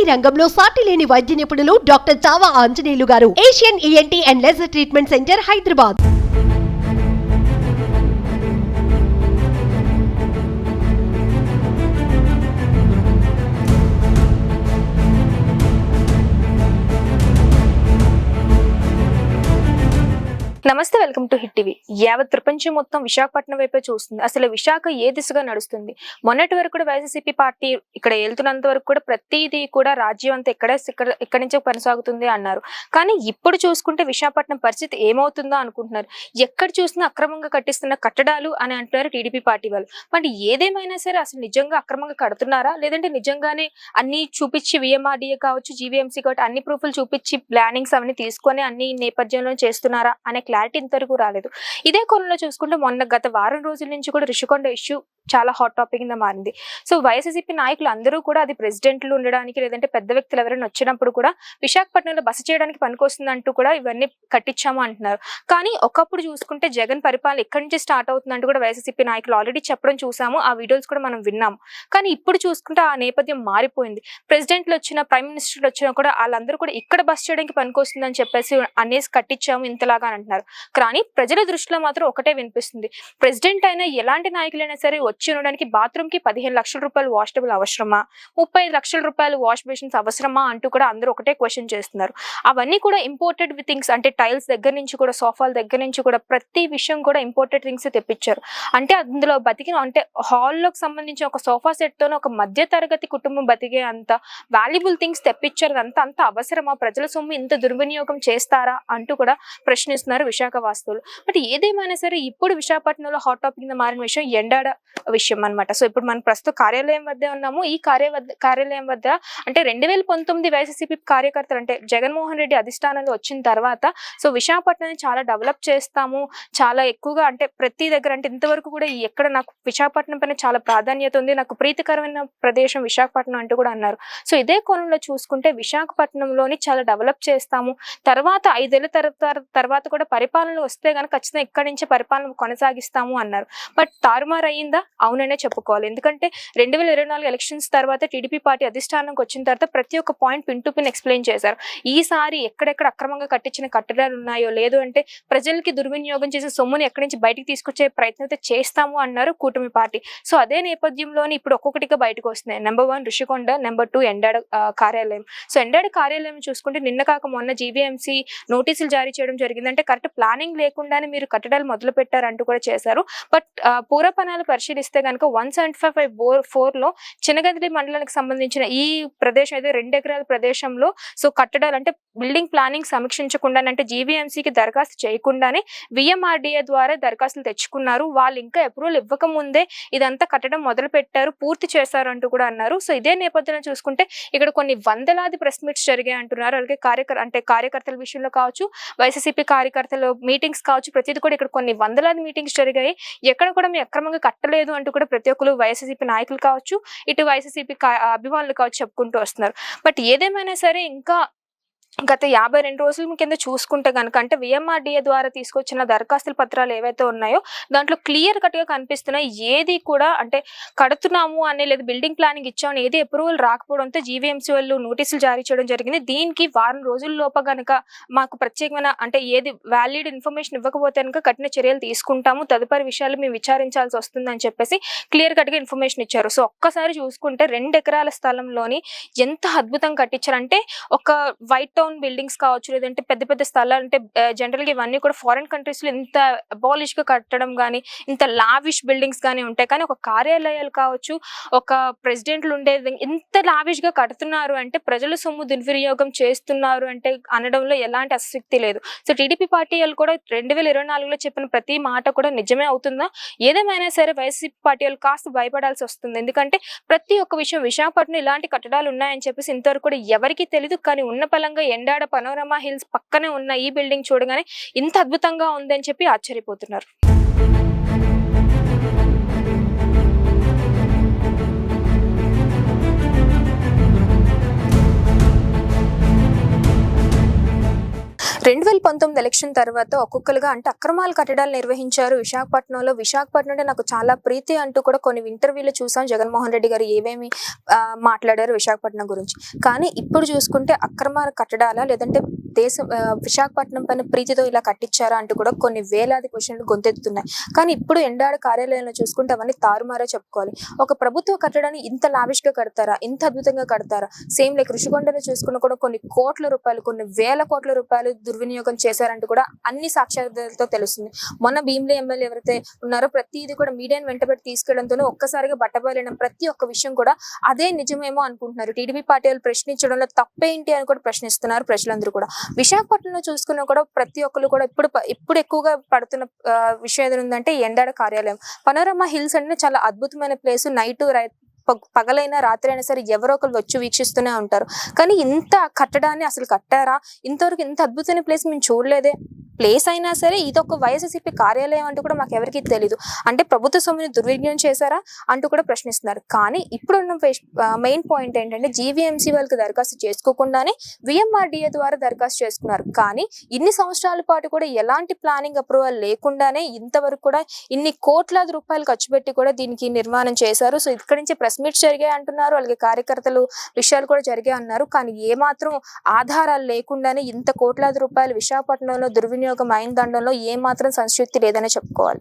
ENT రంగంలో సాటి లేని వైద్య నిపుణులు doctor Chava Anjaneyulu garu. Asian ENT and laser treatment centre Hyderabad. Welcome to hit TV. యావత్ ప్రపంచం మొత్తం విశాఖపట్నం వైపే చూస్తుంది. అసలు విశాఖ ఏ దిశగా నడుస్తుంది? మొన్నటి వరకు కూడా వైఎస్సీపీ పార్టీ ఇక్కడ వెళ్తున్నంత వరకు కూడా ప్రతిదీ కూడా రాజ్యం అంతా ఇక్కడే ఇక్కడ ఇక్కడి నుంచే కొనసాగుతుంది అన్నారు. కానీ ఇప్పుడు చూసుకుంటే విశాఖపట్నం పరిస్థితి ఏమవుతుందో అనుకుంటున్నారు. ఎక్కడ చూసినా అక్రమంగా కట్టిస్తున్న కట్టడాలు అని అంటున్నారు టీడీపీ పార్టీ వాళ్ళు. మరి ఏదేమైనా సరే అసలు నిజంగా అక్రమంగా కడుతున్నారా? లేదంటే నిజంగానే అన్ని చూపించి విఎంఆర్డీఏ కావచ్చు జీవీఎంసీ కావచ్చు అన్ని ప్రూఫ్లు చూపించి ప్లానింగ్స్ అవన్నీ తీసుకొని అన్ని నేపథ్యంలో చేస్తున్నారా? అనే క్లారిటీ వరకు రాలేదు. ఇదే కోణంలో చూసుకుంటే మొన్న గత వారం రోజుల నుంచి కూడా రిషికొండ ఇష్యూ చాలా హాట్ టాపిక్ కింద మారింది. సో వైఎస్సీపీ నాయకులు అందరూ కూడా అది ప్రెసిడెంట్లు ఉండడానికి లేదంటే పెద్ద వ్యక్తులు ఎవరైనా వచ్చినప్పుడు కూడా విశాఖపట్నంలో బస చేయడానికి పనికొస్తుంది అంటూ కూడా ఇవన్నీ కట్టించాము అంటున్నారు. కానీ ఒకప్పుడు చూసుకుంటే జగన్ పరిపాలన ఎక్కడి నుంచి స్టార్ట్ అవుతుందంటూ కూడా వైఎస్సీపీ నాయకులు ఆల్రెడీ చెప్పడం చూసాము. ఆ వీడియోస్ కూడా మనం విన్నాము. కానీ ఇప్పుడు చూసుకుంటే ఆ నేపథ్యం మారిపోయింది. ప్రెసిడెంట్లు వచ్చిన ప్రైమ్ మినిస్టర్లు వచ్చినా కూడా వాళ్ళందరూ కూడా ఇక్కడ బస్ చేయడానికి పనికొస్తుందని చెప్పేసి అనేసి కట్టించాము ఇంతలాగా అని అంటున్నారు. కానీ ప్రజల దృష్టిలో మాత్రం ఒకటే వినిపిస్తుంది. ప్రెసిడెంట్ అయినా ఎలాంటి నాయకులైనా సరే వచ్చి ఉండడానికి బాత్రూమ్కి పదిహేను లక్షల రూపాయలు వాష్ టేబుల్ అవసరమా? ముప్పై లక్షల రూపాయలు వాష్ బేషన్స్ అవసరమా అంటూ కూడా అందరూ ఒకటే క్వశ్చన్ చేస్తున్నారు. అవన్నీ కూడా ఇంపోర్టెడ్ థింగ్స్ అంటే టైల్స్ దగ్గర నుంచి కూడా సోఫాల దగ్గర నుంచి కూడా ప్రతి విషయం కూడా ఇంపోర్టెడ్ థింగ్స్ తెప్పించారు. అంటే అందులో బతికిన అంటే హాల్లోకి సంబంధించి ఒక సోఫా సెట్ తోనే ఒక మధ్య తరగతి కుటుంబం బతికే అంత వాల్యుబుల్ థింగ్స్ తెప్పించారు. అంత అంత అవసరమా? ప్రజల సొమ్ము ఇంత దుర్వినియోగం చేస్తారా? అంటూ కూడా ప్రశ్నిస్తున్నారు విశాఖ వాస్తువులు. బట్ ఏదేమైనా సరే ఇప్పుడు విశాఖపట్నంలో హాట్ టాపిక్ కింద మారిన విషయం ఎండాడ విషయం అన్నమాట. సో ఇప్పుడు మనం ప్రస్తుతం కార్యాలయం వద్ద ఉన్నాము. ఈ కార్య కార్యాలయం వద్ద అంటే రెండు వేల పంతొమ్మిది వైసీపీ కార్యకర్తలు అంటే జగన్మోహన్ రెడ్డి అధిష్టానంలో వచ్చిన తర్వాత సో విశాఖపట్నాన్ని చాలా డెవలప్ చేస్తాము. చాలా ఎక్కువగా అంటే ప్రతి దగ్గర అంటే ఇంతవరకు కూడా ఎక్కడ నాకు విశాఖపట్నం పైన చాలా ప్రాధాన్యత ఉంది. నాకు ప్రీతికరమైన ప్రదేశం విశాఖపట్నం అంటూ కూడా అన్నారు. సో ఇదే కోణంలో చూసుకుంటే విశాఖపట్నంలోని చాలా డెవలప్ చేస్తాము. తర్వాత ఐదేళ్ళ తర్వాత తర్వాత కూడా పరిపాలన వస్తే కనుక ఖచ్చితంగా ఇక్కడి నుంచే పరిపాలన కొనసాగిస్తాము అన్నారు. బట్ తారుమారు అయ్యిందా? అవుననే చెప్పుకోవాలి. ఎందుకంటే రెండు వేల ఇరవై నాలుగు ఎలక్షన్స్ తర్వాత టీడీపీ పార్టీ అధిష్టానంకి వచ్చిన తర్వాత ప్రతి ఒక్క point pin to pin explain చేశారు. ఈసారి ఎక్కడెక్కడ అక్రమంగా కట్టించిన కట్టడాలు ఉన్నాయో లేదు అంటే ప్రజలకి దుర్వినియోగం చేసే సొమ్ముని ఎక్కడి నుంచి బయటికి తీసుకొచ్చే ప్రయత్నం అయితే చేస్తాము అన్నారు కూటమి పార్టీ. సో అదే నేపథ్యంలోని ఇప్పుడు ఒక్కొక్కటిగా బయటకు వస్తున్నాయి. Number one Rushikonda number two Endada కార్యాలయం. సో ఎండాడ కార్యాలయం చూసుకుంటే నిన్న కాక మొన్న జీవీఎంసీ నోటీసులు జారీ చేయడం జరిగింది అంటే కరెక్ట్ ప్లానింగ్ లేకుండానే మీరు కట్టడాలు మొదలు పెట్టారంటూ కూడా చేశారు. బట్ పూర్వపనాలు పరిశీలిస్తే కనుక one seventy five five four ఫోర్లో చిన్నగదిలి మండలానికి సంబంధించిన ఈ ప్రదేశం అయితే రెండు ఎకరాల ప్రదేశంలో సో కట్టడాలు అంటే బిల్డింగ్ ప్లానింగ్ సమీక్షించకుండా అంటే జీవీఎంసీకి దరఖాస్తు చేయకుండానే విఎంఆర్డీఏ ద్వారా దరఖాస్తులు తెచ్చుకున్నారు. వాళ్ళు ఇంకా అప్రూవల్ ఇవ్వకముందే ఇదంతా కట్టడం మొదలు పెట్టారు పూర్తి చేశారు అంటూ కూడా అన్నారు. సో ఇదే నేపథ్యంలో చూసుకుంటే ఇక్కడ కొన్ని వందలాది ప్రెస్ మీట్స్ జరిగాయి అంటున్నారు అలాగే కార్యకర్ అంటే కార్యకర్తల విషయంలో కావచ్చు వైసీసీపీ కార్యకర్తలు మీటింగ్స్ కావచ్చు ప్రతిది కూడా ఇక్కడ కొన్ని వందలాది మీటింగ్స్ జరిగాయి. ఎక్కడ కూడా మేము అక్రమంగా కట్టలేదు అంటూ కూడా ప్రతి ఒక్కరు వైఎస్సీపీ నాయకులు కావచ్చు ఇటు వైఎస్సీపీ అభిమానులు కావచ్చు చెప్పుకుంటూ వస్తున్నారు. బట్ ఏదేమైనా సరే ఇంకా గత యాభై రెండు రోజుల కింద చూసుకుంటే కనుక అంటే విఎంఆర్డిఏ ద్వారా తీసుకొచ్చిన దరఖాస్తుల పత్రాలు ఏవైతే ఉన్నాయో దాంట్లో క్లియర్ కట్గా కనిపిస్తున్నాయి. ఏది కూడా అంటే కడుతున్నాము అనే లేదు బిల్డింగ్ ప్లానింగ్ ఇచ్చామని ఏది అప్రూవల్ రాకపోవడంతో జీవీఎంసీ వాళ్ళు నోటీసులు జారీ చేయడం జరిగింది. దీనికి వారం రోజుల లోప కనుక మాకు ప్రత్యేకమైన అంటే ఏది వ్యాలిడ్ ఇన్ఫర్మేషన్ ఇవ్వకపోతే కనుక కఠిన చర్యలు తీసుకుంటాము. తదుపరి విషయాలు మేము విచారించాల్సి వస్తుందని చెప్పేసి క్లియర్ కట్గా ఇన్ఫర్మేషన్ ఇచ్చారు. సో ఒక్కసారి చూసుకుంటే రెండు ఎకరాల స్థలంలోని ఎంత అద్భుతం కట్టించారంటే ఒక వైట్ టౌన్ బిల్డింగ్స్ కావచ్చు లేదంటే పెద్ద పెద్ద స్థలాలు అంటే జనరల్గా ఇవన్నీ కూడా ఫారిన్ కంట్రీస్లో ఇంత అబాలిష్గా కట్టడం కానీ ఇంత లావిష్ బిల్డింగ్స్ కానీ ఉంటాయి. కానీ ఒక కార్యాలయాలు కావచ్చు ఒక ప్రెసిడెంట్లు ఉండేది ఇంత లావిష్గా కడుతున్నారు అంటే ప్రజల సొమ్ము దుర్వినియోగం చేస్తున్నారు అంటే అనడంలో ఎలాంటి ఆసక్తి లేదు. సో టీడీపీ పార్టీ వాళ్ళు కూడా రెండు వేల ఇరవై నాలుగులో చెప్పిన ప్రతి మాట కూడా నిజమే అవుతుందా? ఏదేమైనా సరే వైసీపీ పార్టీ వాళ్ళు కాస్త భయపడాల్సి వస్తుంది. ఎందుకంటే ప్రతి ఒక్క విషయం విశాఖపట్నం ఇలాంటి కట్టడాలు ఉన్నాయని చెప్పేసి ఇంతవరకు కూడా ఎవరికీ తెలియదు కానీ ఉన్న పలంగా ఎండాడ పనోరమా హిల్స్ పక్కనే ఉన్న ఈ బిల్డింగ్ చూడగానే ఇంత అద్భుతంగా ఉందని చెప్పి ఆశ్చర్యపోతున్నారు. రెండు వేల పంతొమ్మిది ఎలక్షన్ తర్వాత ఒక్కొక్కరుగా అంటే అక్రమాల కట్టడాలు నిర్వహించారు. విశాఖపట్నంలో విశాఖపట్నం అంటే నాకు చాలా ప్రీతి అంటూ కూడా కొన్ని ఇంటర్వ్యూలు చూసాం జగన్మోహన్ రెడ్డి గారు ఏమేమి మాట్లాడారు విశాఖపట్నం గురించి. కానీ ఇప్పుడు చూసుకుంటే అక్రమాల కట్టడాలా లేదంటే దేశం ఆ, విశాఖపట్నం పైన ప్రీతితో ఇలా కట్టించారా అంటూ కూడా కొన్ని వేలాది క్వశ్చన్లు గొంతెత్తుతున్నాయి. కానీ ఇప్పుడు ఎండాడ కార్యాలయంలో చూసుకుంటే అవన్నీ తారుమారే చెప్పుకోవాలి. ఒక ప్రభుత్వ కట్టడాన్ని ఇంత లావిష్గా కడతారా? ఇంత అద్భుతంగా కడతారా? సేమ్ లైక్ ఋషికొండను చూసుకున్న కూడా కొన్ని కోట్ల రూపాయలు కొన్ని వేల కోట్ల రూపాయలు దుర్వినియోగం చేశారంటూ కూడా అన్ని సాక్ష్యాలతో తెలుస్తుంది. మొన్న భీమ్లీ ఎమ్మెల్యే ఎవరైతే ఉన్నారో ప్రతిదీ కూడా మీడియాను వెంటబెట్టి తీసుకెళ్ళడంతోనే ఒక్కసారిగా బట్టబయలిన ప్రతి ఒక్క విషయం కూడా అదే నిజమేమో అనుకుంటున్నారు. టీడీపీ పార్టీ వాళ్ళు ప్రశ్నించడంలో తప్పేంటి అని కూడా ప్రశ్నిస్తున్నారు ప్రజలందరూ కూడా. విశాఖపట్నంలో చూసుకున్నా కూడా ప్రతి ఒక్కరు కూడా ఇప్పుడు ఇప్పుడు ఎక్కువగా పడుతున్న విషయం ఏదైనా ఉందంటే ఎండాడ కార్యాలయం. పనోరమ హిల్స్ అంటే చాలా అద్భుతమైన ప్లేస్. నైట్ పగలైనా రాత్రి అయినా సరే ఎవరో ఒకరు వచ్చి వీక్షిస్తూనే ఉంటారు. కానీ ఇంత కట్టడాన్ని అసలు కట్టారా? ఇంతవరకు ఇంత అద్భుతమైన ప్లేస్ మేము చూడలేదే. ప్లేస్ అయినా సరే ఇది ఒక వైఎస్ఆర్సీపీ కార్యాలయం అంటూ కూడా మాకు ఎవరికి తెలియదు అంటే ప్రభుత్వ సొమ్ముని దుర్వినియోగం చేశారా అంటూ కూడా ప్రశ్నిస్తున్నారు. కానీ ఇప్పుడున్న మెయిన్ పాయింట్ ఏంటంటే జీవీఎంసీ వాళ్ళకి దరఖాస్తు చేసుకోకుండానే విఎంఆర్డీఏ ద్వారా దరఖాస్తు చేసుకున్నారు. కానీ ఇన్ని సంవత్సరాల పాటు కూడా ఎలాంటి ప్లానింగ్ అప్రూవల్ లేకుండానే ఇంతవరకు కూడా ఇన్ని కోట్లాది రూపాయలు ఖర్చు పెట్టి కూడా దీనికి నిర్మాణం చేశారు. సో ఇక్కడి నుంచి ప్రెస్ మీట్స్ జరిగాయి అంటున్నారు. అలాగే కార్యకర్తలు విషయాలు కూడా జరిగాయి అన్నారు. కానీ ఏమాత్రం ఆధారాలు లేకుండానే ఇంత కోట్లాది రూపాయలు విశాఖపట్నంలో దుర్వినియోగం అయిన దండంలో ఏమాత్రం సంస్కృతి లేదనే చెప్పుకోవాలి.